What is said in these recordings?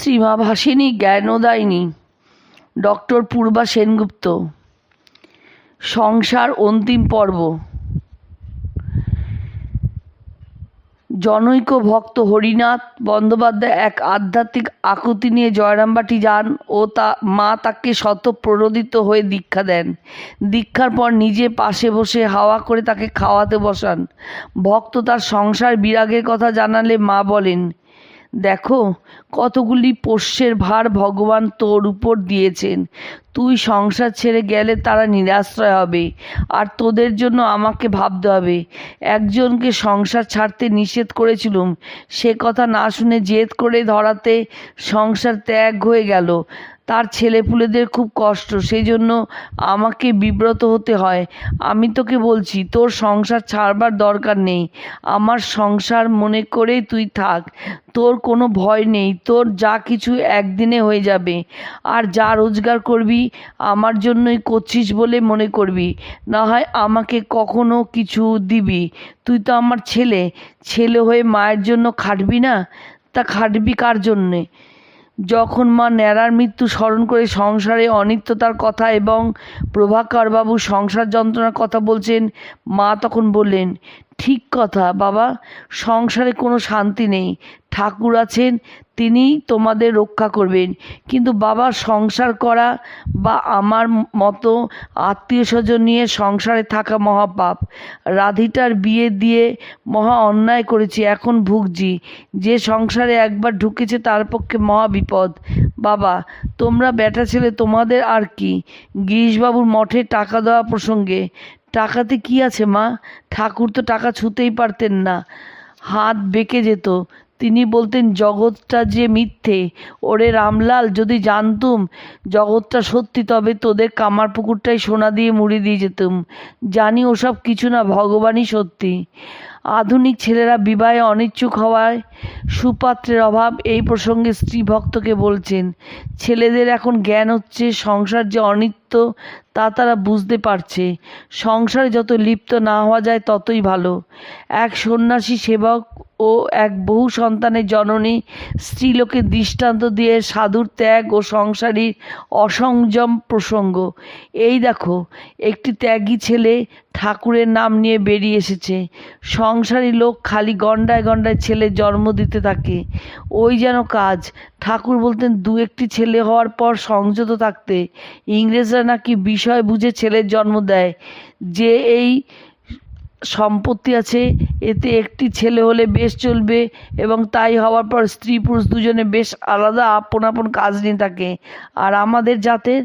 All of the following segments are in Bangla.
শ্রীমা ভাসিনী জ্ঞানোদায়িনী, ডক্টর পূর্বা সেনগুপ্ত। সংসার অন্তিম পর্ব। জনৈক ভক্ত হরিনাথ বন্দ্যোপাধ্যায় এক আধ্যাত্মিক আকুতি নিয়ে জয়রামবাটি যান ও তা, মা তাকে শত প্রণোদিত হয়ে দীক্ষা দেন। দীক্ষার পর নিজে পাশে বসে হাওয়া করে তাকে খাওয়াতে বসান। ভক্ত তার সংসার বিরাগের কথা জানালে মা বলেন দেখো, কতগুলি পোষ্যের ভার ভগবান তোর উপর দিয়েছেন। তুই সংসার ছেড়ে গেলে তারা নিরাশ্রয় হবে, আর তোদের জন্য আমাকে ভাবতে হবে। একজনকে সংসার ছাড়তে নিষেধ করেছিলুম, সে কথা না শুনে জেদ করে ধরাতে সংসার ত্যাগ হয়ে গেল। তার ছেলেপুলেদের খুব কষ্ট সেই জন্য আমাকে বিব্রত হতে হয়। আমি তোকে বলছি, তোর সংসার ছাড়বার দরকার নেই। আমার সংসার মনে করেই তুই থাক। তোর কোনো ভয় নেই। তোর যা কিছু একদিনে হয়ে যাবে। আর যা রোজগার করবি, আমার জন্যই করছিস বলে মনে করবি। না হয় আমাকে কখনো কিছু দিবি। তুই তো আমার ছেলে। ছেলে হয়ে মায়ের জন্য খাটবি না? তা খাটবি কার জন্যে? যখন মা ন্যাড়ার মৃত্যু স্মরণ করে সংসারে অনিত্যতার কথা এবং প্রভাকরবাবু সংসার যন্ত্রণার কথা বলছেন, মা তখন বললেন ঠিক কথা, বাবা। সংসারে কোনো শান্তি নেই। ঠাকুর আছেন, তিনিই তোমাদের রক্ষা করবেন। কিন্তু বাবা, সংসার করা বা আমার মতো আত্মীয় স্বজন নিয়ে সংসারে থাকা মহাপাপ। রাধিটার বিয়ে দিয়ে মহা অন্যায় করেছি, এখন ভুগছি। যে সংসারে একবার ঢুকেছে, তার পক্ষে মহা বিপদ। বাবা, তোমরা বেটা ছেলে, তোমাদের আর কি? গিরিশবাবুর মঠে টাকা দেওয়া প্রসঙ্গে টাকাতে কি আছে, মা? ঠাকুর তো টাকা ছুতেই পারতেন না। হাত বেঁকে যেত। তিনি বলতেন, জগৎটা যে মিথ্যে, ওরে রামলাল, যদি জানতুম জগৎটা সত্যি, তবে তোদের কামার পুকুরটাই সোনা দিয়ে মুড়ি দিয়ে যেতুম। জানি ওসব কিছু না, ভগবানই সত্যি। আধুনিক ছেলেরা বিবাহে অনিচ্ছুক হওয়ায় সুপাত্রের অভাব, এই প্রসঙ্গে স্ত্রী ভক্তকে বলছেন, ছেলেদের এখন জ্ঞান হচ্ছে, সংসার যে অনিত্য, তা তারা বুঝতে পারছে। সংসারে যত লিপ্ত না হওয়া যায়, ততই ভালো। এক সন্ন্যাসী সেবক ও এক বহু সন্তানের জননী স্ত্রীলোকের দৃষ্টান্ত দিয়ে সাধুর ত্যাগ ও সংসারীর অসংযম প্রসঙ্গ। এই দেখো, একটি ত্যাগী ছেলে ঠাকুরের নাম নিয়ে বেরিয়ে এসেছে। সংসারী লোক খালি গন্ডায় গন্ডায় ছেলে জন্ম দিতে থাকে। ওই যেন কাজ। ঠাকুর বলতেন, দু একটি ছেলে হওয়ার পর সংযত থাকতে। ইংরেজরা নাকি বিষয় বুঝে ছেলের জন্ম দেয়। যে এই সম্পত্তি আছে, এতে একটি ছেলে হলে বেশ চলবে এবং তাই হওয়ার পর স্ত্রী পুরুষ দুজনে বেশ আলাদা আপন আপন কাজ নিয়ে থাকে। আর আমাদের জাতের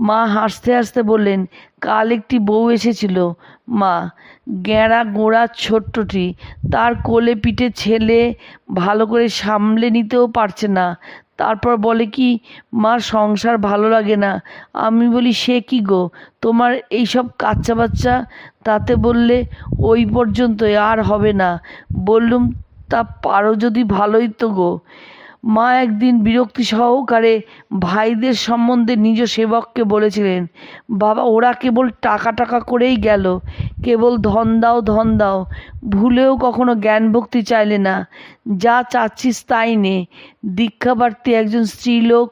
মা হাসতে হাসতে বললেন, কাল একটি বউ এসেছিল। মা গেঁড়া গোড়া ছোট্টটি। তার কোলে পিঠে ছেলে ভালো করে সামলে নিতেও পারছে না। তারপর বলে কি মা সংসার ভালো লাগে না। আমি বলি, সে কি গো? তোমার এইসব কাচ্চা বাচ্চা? তাতে বললে, ওই পর্যন্তই, আর হবে না। বললুম, তা পারো যদি ভালোই তো গো। মা একদিন বিরক্তি সহকারে ভাইদের সম্বন্ধে নিজ সেবককে বলেছিলেন, বাবা, ওরা কেবল টাকা টাকা করেই গেল, কেবল ধন দাও ধন দাও, ভুলেও কখনো জ্ঞান ভক্তি চাইলে না, যা চাচ্ছিস তাই নে। দীক্ষাপ্রার্থী একজন স্ত্রীলোক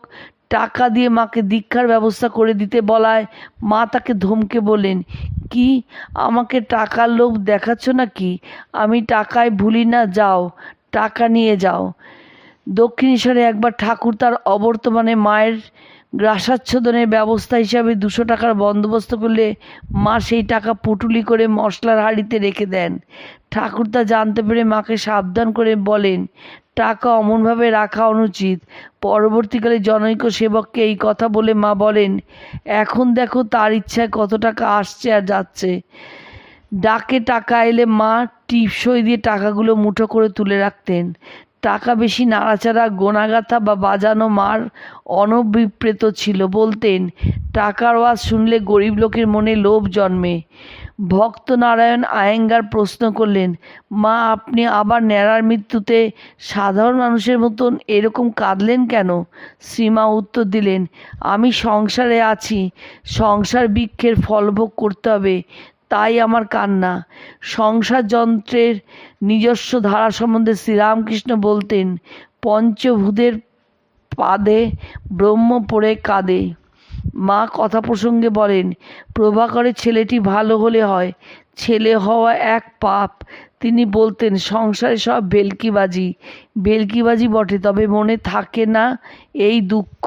টাকা দিয়ে মাকে দীক্ষার ব্যবস্থা করে দিতে বলায়, মা তাকে ধমকে বলেন, কি, আমাকে টাকার লোভ দেখাচ্ছ নাকি? আমি টাকায় ভুলি না, যাও, টাকা নিয়ে যাও। দক্ষিণেশ্বরে একবার ঠাকুর তার অবর্তমানে মায়ের গ্রাসাচ্ছাদনের ব্যবস্থা হিসাবে দুশো টাকার বন্দোবস্ত করলে মা সেই টাকা পুটুলি করে মশলার হাঁড়িতে রেখে দেন। ঠাকুর তা জানতে পেরে মাকে সাবধান করে বলেন, টাকা অমনভাবে রাখা অনুচিত। পরবর্তীকালে জনৈক সেবককে এই কথা বলে মা বলেন, এখন দেখো তার ইচ্ছায় কত টাকা আসছে আর যাচ্ছে। ডাকে টাকা এলে মা টিপসই দিয়ে টাকাগুলো মুঠো করে তুলে রাখতেন। টাকা বেশি নাড়াচাড়া, গোনাগাথা বা বাজানো মার অনভিপ্রেত ছিল বলতেন। টাকার ওয়াজ শুনলে গরিব লোকের মনে লোভ জন্মে। ভক্ত নারায়ণ আয়েঙ্গার প্রশ্ন করলেন, মা, আপনি আবার ন্যাড়ার মৃত্যুতে সাধারণ মানুষের মতন এরকম কাঁদলেন কেন? শ্রীমা উত্তর দিলেন, আমি সংসারে আছি। সংসার বৃক্ষের ফলভোগ করতে হবে। তাই আমার কান্না। সংসার যন্ত্রের নিজস্ব ধারা সম্বন্ধে শ্রীরামকৃষ্ণ বলতেন, পঞ্চভূতের পাদে ব্রহ্ম পড়ে কাঁদে। মা কথা প্রসঙ্গে বলেন, প্রভাকরের ছেলেটি ভালো হলে হয়, ছেলে হওয়া এক পাপ। তিনি বলতেন, সংসারে সব ভেলকিবাজি ভেলকিবাজি বটে, তবে মনে থাকে না এই দুঃখ।